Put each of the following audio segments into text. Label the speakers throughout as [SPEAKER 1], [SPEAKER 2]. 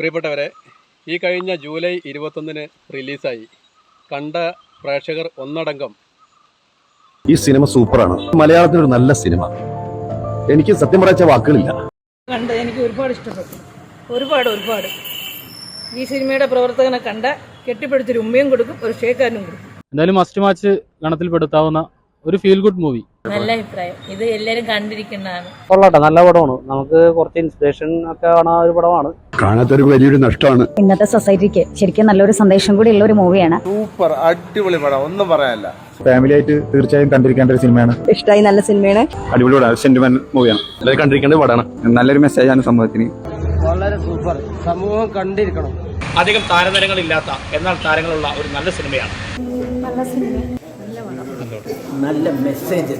[SPEAKER 1] പ്രിയപ്പെട്ടവരെ ഈ കഴിഞ്ഞ ജൂലൈ ഇരുപത്തൊന്നിന് റിലീസായി. കണ്ട പ്രേക്ഷകർ ഒന്നടങ്കം.
[SPEAKER 2] ഈ സിനിമ സൂപ്പറാണ്. മലയാളത്തിലൊരു നല്ല സിനിമ. എനിക്ക് സത്യം പറയാച്ച വാക്കുകളില്ല.
[SPEAKER 3] കണ്ട് എനിക്ക് ഒരുപാട് ഇഷ്ടപ്പെട്ടു. ഒരുപാട് ഒരുപാട്. ഈ സിനിമയുടെ പ്രവർത്തകനെ കണ്ട കെട്ടിപ്പിടിച്ചൊരു ഉമ്മയും കൊടുക്കും ഒരു ഷേക്കാരനും കൊടുക്കും.
[SPEAKER 4] എന്തായാലും മസ്റ്റ് മാച്ച് ഗണത്തിൽപ്പെടുത്താവുന്ന ഒരു ഫീൽ ഗുഡ് മൂവി
[SPEAKER 5] നല്ല അഭിപ്രായം. ഇത് എല്ലാരും കണ്ടിരിക്കുന്നതാണ്.
[SPEAKER 6] കൊള്ളട്ടെ നല്ല പടമാണ്. നമുക്ക് കുറച്ച് ഇൻസ്പിറേഷൻ ഒക്കെ കാണാൻ ഒരു പടമാണ്.
[SPEAKER 2] കാണാത്തൊരു വലിയൊരു നഷ്ടമാണ്.
[SPEAKER 7] ഇന്നത്തെ സൊസൈറ്റിക്ക് ശരിക്കും നല്ലൊരു സന്ദേശം കൂടി ഉള്ള ഒരു മൂവിയാണ്
[SPEAKER 8] സൂപ്പർ അടിപൊളി പടം. ഒന്നും പറയാനില്ല.
[SPEAKER 2] ഫാമിലി ആയിട്ട് തീർച്ചയായും കണ്ടിരിക്കേണ്ട ഒരു സിനിമയാണ്
[SPEAKER 7] ഇഷ്ടമായി നല്ല സിനിമയാണ്
[SPEAKER 2] അടിപൊളി സെന്റിമെന്റ് മൂവിയാണ് എല്ലാവരും കണ്ടിരിക്കേണ്ട പടമാണ്.
[SPEAKER 8] നല്ലൊരു മെസ്സേജ് ആണ് സമൂഹത്തിന്.
[SPEAKER 6] വളരെ സൂപ്പർ. സമൂഹം കണ്ടിരിക്കണം.
[SPEAKER 9] അധികം താരനിരങ്ങളില്ലാത്ത എന്നാൽ താരങ്ങളുള്ള ഒരു നല്ല സിനിമയാണ്
[SPEAKER 6] നല്ല മെസ്സേജ്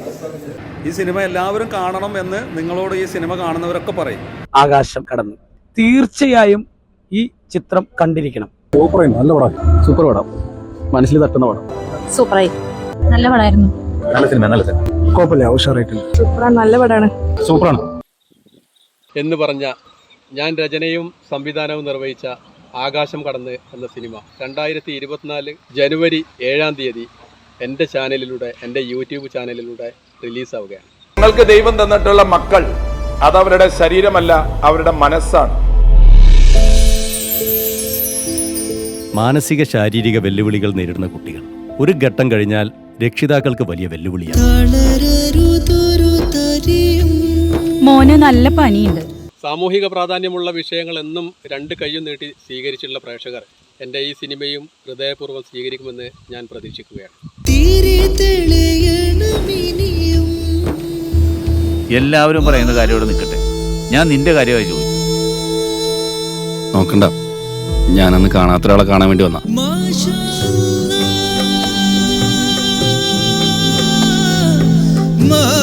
[SPEAKER 8] ഈ സിനിമ എല്ലാവരും കാണണം എന്ന് നിങ്ങളോട് ഈ സിനിമ കാണുന്നവരൊക്കെ പറയും.
[SPEAKER 6] ആകാശം കടന്നു. തീർച്ചയായും ഈ ചിത്രം കണ്ടിരിക്കണം.
[SPEAKER 2] സൂപ്പർ നല്ല പടം. സൂപ്പർ പടം. മനസ്സിൽ തട്ടുന്ന പടം.
[SPEAKER 7] സൂപ്പറായി നല്ല പടമായിരുന്നു
[SPEAKER 2] നല്ല സിനിമ നല്ല സിനിമ കുഴപ്പമില്ല
[SPEAKER 7] സൂപ്പറാണ് നല്ല പടമാണ്
[SPEAKER 2] സൂപ്പറാണ്
[SPEAKER 1] എന്ന് പറഞ്ഞ ഞാൻ രചനയും സംവിധാനവും നിർവഹിച്ച ആകാശം കടന്ന് എന്ന സിനിമ രണ്ടായിരത്തി ഇരുപത്തിനാല് ജനുവരി ഏഴാം തീയതി എന്റെ ചാനലിലൂടെ എന്റെ യൂട്യൂബ് ചാനലിലൂടെ റിലീസാവുകയാണ്.
[SPEAKER 8] നിങ്ങൾക്ക് ദൈവം തന്നിട്ടുള്ള മക്കൾ അതവരുടെ ശരീരമല്ല അവരുടെ മനസ്സാണ്.
[SPEAKER 10] മാനസിക ശാരീരിക വെല്ലുവിളികൾ നേരിടുന്ന കുട്ടികൾ. ഒരു ഘട്ടം കഴിഞ്ഞാൽ രക്ഷിതാക്കൾക്ക് വലിയ വെല്ലുവിളിയാണ്.
[SPEAKER 7] മോന് നല്ല പനിയുണ്ട്
[SPEAKER 1] സാമൂഹിക പ്രാധാന്യമുള്ള വിഷയങ്ങൾ എന്നും രണ്ട് കൈയും നീട്ടി സ്വീകരിച്ചിട്ടുള്ള പ്രേക്ഷകർ എന്റെ ഈ സിനിമയും ഹൃദയപൂർവം സ്വീകരിക്കുമെന്ന് ഞാൻ പ്രതീക്ഷിക്കുകയാണ്.
[SPEAKER 9] എല്ലാവരും പറയുന്ന കാര്യം ഇവിടെ നിൽക്കട്ടെ. ഞാൻ നിന്റെ കാര്യമായി ചോദിച്ചു.
[SPEAKER 10] നോക്കണ്ട. ഞാനന്ന് കാണാത്ത ഒരാളെ കാണാൻ വേണ്ടി വന്ന.
[SPEAKER 5] ചുവപ്പുള്ള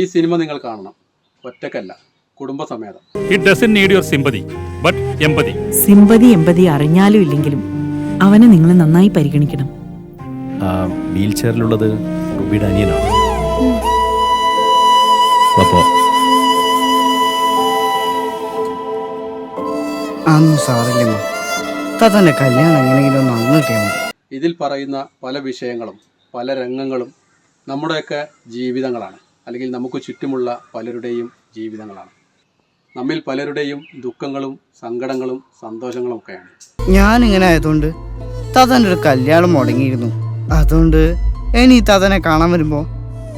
[SPEAKER 1] ഈ സിനിമ നിങ്ങൾ കാണണം. ഒറ്റക്കല്ല കുടുംബസമേതം.
[SPEAKER 9] It doesn't need your sympathy but empathy
[SPEAKER 3] sympathy empathy അറിഞ്ഞാലും ഇല്ലെങ്കിലും അവനെ നിങ്ങൾ നന്നായി പരിഗണിക്കണം.
[SPEAKER 10] വീൽ ചെയറിലുള്ളത് റുബിയുടെ അനിയനാണ്. അപ്പോ
[SPEAKER 6] അന്ന് സാറില്ലമ്മ തന്നെ കല്യാണം എങ്ങനെയെങ്കിലും അന്ന്
[SPEAKER 1] ഇതിൽ പറയുന്ന പല വിഷയങ്ങളും പല രംഗങ്ങളും നമ്മുടെയൊക്കെ ജീവിതങ്ങളാണ്. അല്ലെങ്കിൽ നമുക്ക് ചുറ്റുമുള്ള പലരുടെയും ജീവിതങ്ങളാണ്. നമ്മിൽ പലരുടെയും ദുഃഖങ്ങളും സങ്കടങ്ങളും സന്തോഷങ്ങളും ഒക്കെയാണ്.
[SPEAKER 6] ഞാനിങ്ങനെ ആയതുകൊണ്ട് തതന്റെ ഒരു കല്യാണം മുടങ്ങിയിരുന്നു. അതുകൊണ്ട് ഇനി തതനെ കാണാൻ വരുമ്പോ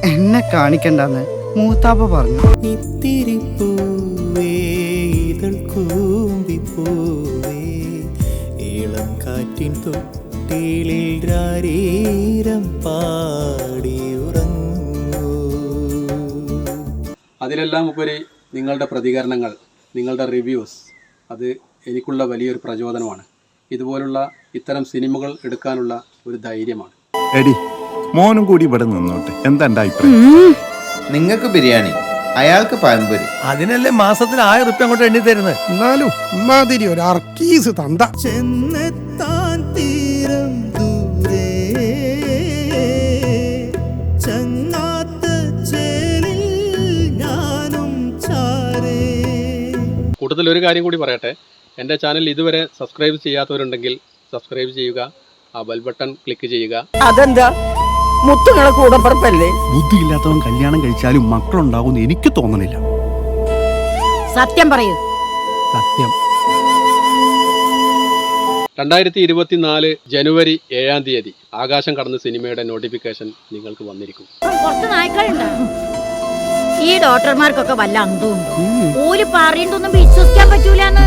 [SPEAKER 6] എന്നെ കാണിക്കണ്ടെന്ന് മൂത്താപ്പ പറഞ്ഞു.
[SPEAKER 9] ഇളം കാറ്റിൻ തൊട്ടിലിൽ രാരീരം പാടി ഉറങ്ങൂ.
[SPEAKER 1] അതിലെല്ലാം ഉപരി നിങ്ങളുടെ പ്രതികരണങ്ങൾ നിങ്ങളുടെ റിവ്യൂസ് അത് എനിക്കുള്ള വലിയൊരു പ്രചോദനമാണ്. ഇതുപോലുള്ള ഇത്തരം സിനിമകൾ എടുക്കാനുള്ള ഒരു ധൈര്യമാണ്.
[SPEAKER 2] എടി മോനും കൂടി ഇവിടെ നിന്നോട്ടെ. എന്താ അഭിപ്രായം?
[SPEAKER 8] നിങ്ങൾക്ക് ബിരിയാണി അയാൾക്ക് പഴംപൊരി.
[SPEAKER 9] അതിനല്ലേ മാസത്തിൽ ആയിരം റുപ്യ അങ്ങോട്ട് എണ്ണി തരുന്നത്?
[SPEAKER 2] എന്നാലും മാതിരി ഒരു അർക്കീസ് തന്ത.
[SPEAKER 9] ചെന്നെത്താൻ തീരം
[SPEAKER 1] കൂടുതൽ ഒരു കാര്യം കൂടി പറയട്ടെ. എന്റെ ചാനൽ ഇതുവരെ സബ്സ്ക്രൈബ് ചെയ്യാത്തവരുണ്ടെങ്കിൽ സബ്സ്ക്രൈബ് ചെയ്യുക ആ ബെൽ ബട്ടൺ ക്ലിക്ക് ചെയ്യുക.
[SPEAKER 3] അതെന്താ? മുത്തുകളെ കൂടപ്പുറപ്പല്ലേ
[SPEAKER 2] ബുദ്ധിയില്ലാത്തവൻ കല്യാണം കഴിച്ചാലും മക്കളുണ്ടാകുമെന്ന് എനിക്ക് തോന്നണില്ല.
[SPEAKER 7] സത്യം പറയൂ.
[SPEAKER 2] സത്യം.
[SPEAKER 1] രണ്ടായിരത്തി ഇരുപത്തിനാല് ജനുവരി ഏഴാം തീയതി ആകാശം കടന്ന സിനിമയുടെ നോട്ടിഫിക്കേഷൻ നിങ്ങൾക്ക് വന്നിരിക്കും.
[SPEAKER 7] ഈ ഡോക്ടർമാർക്കൊക്കെ വല്ല അന്തവും ഓര് പറയുന്നതൊന്നും വിശ്വസിക്കാൻ പറ്റൂലെന്ന്.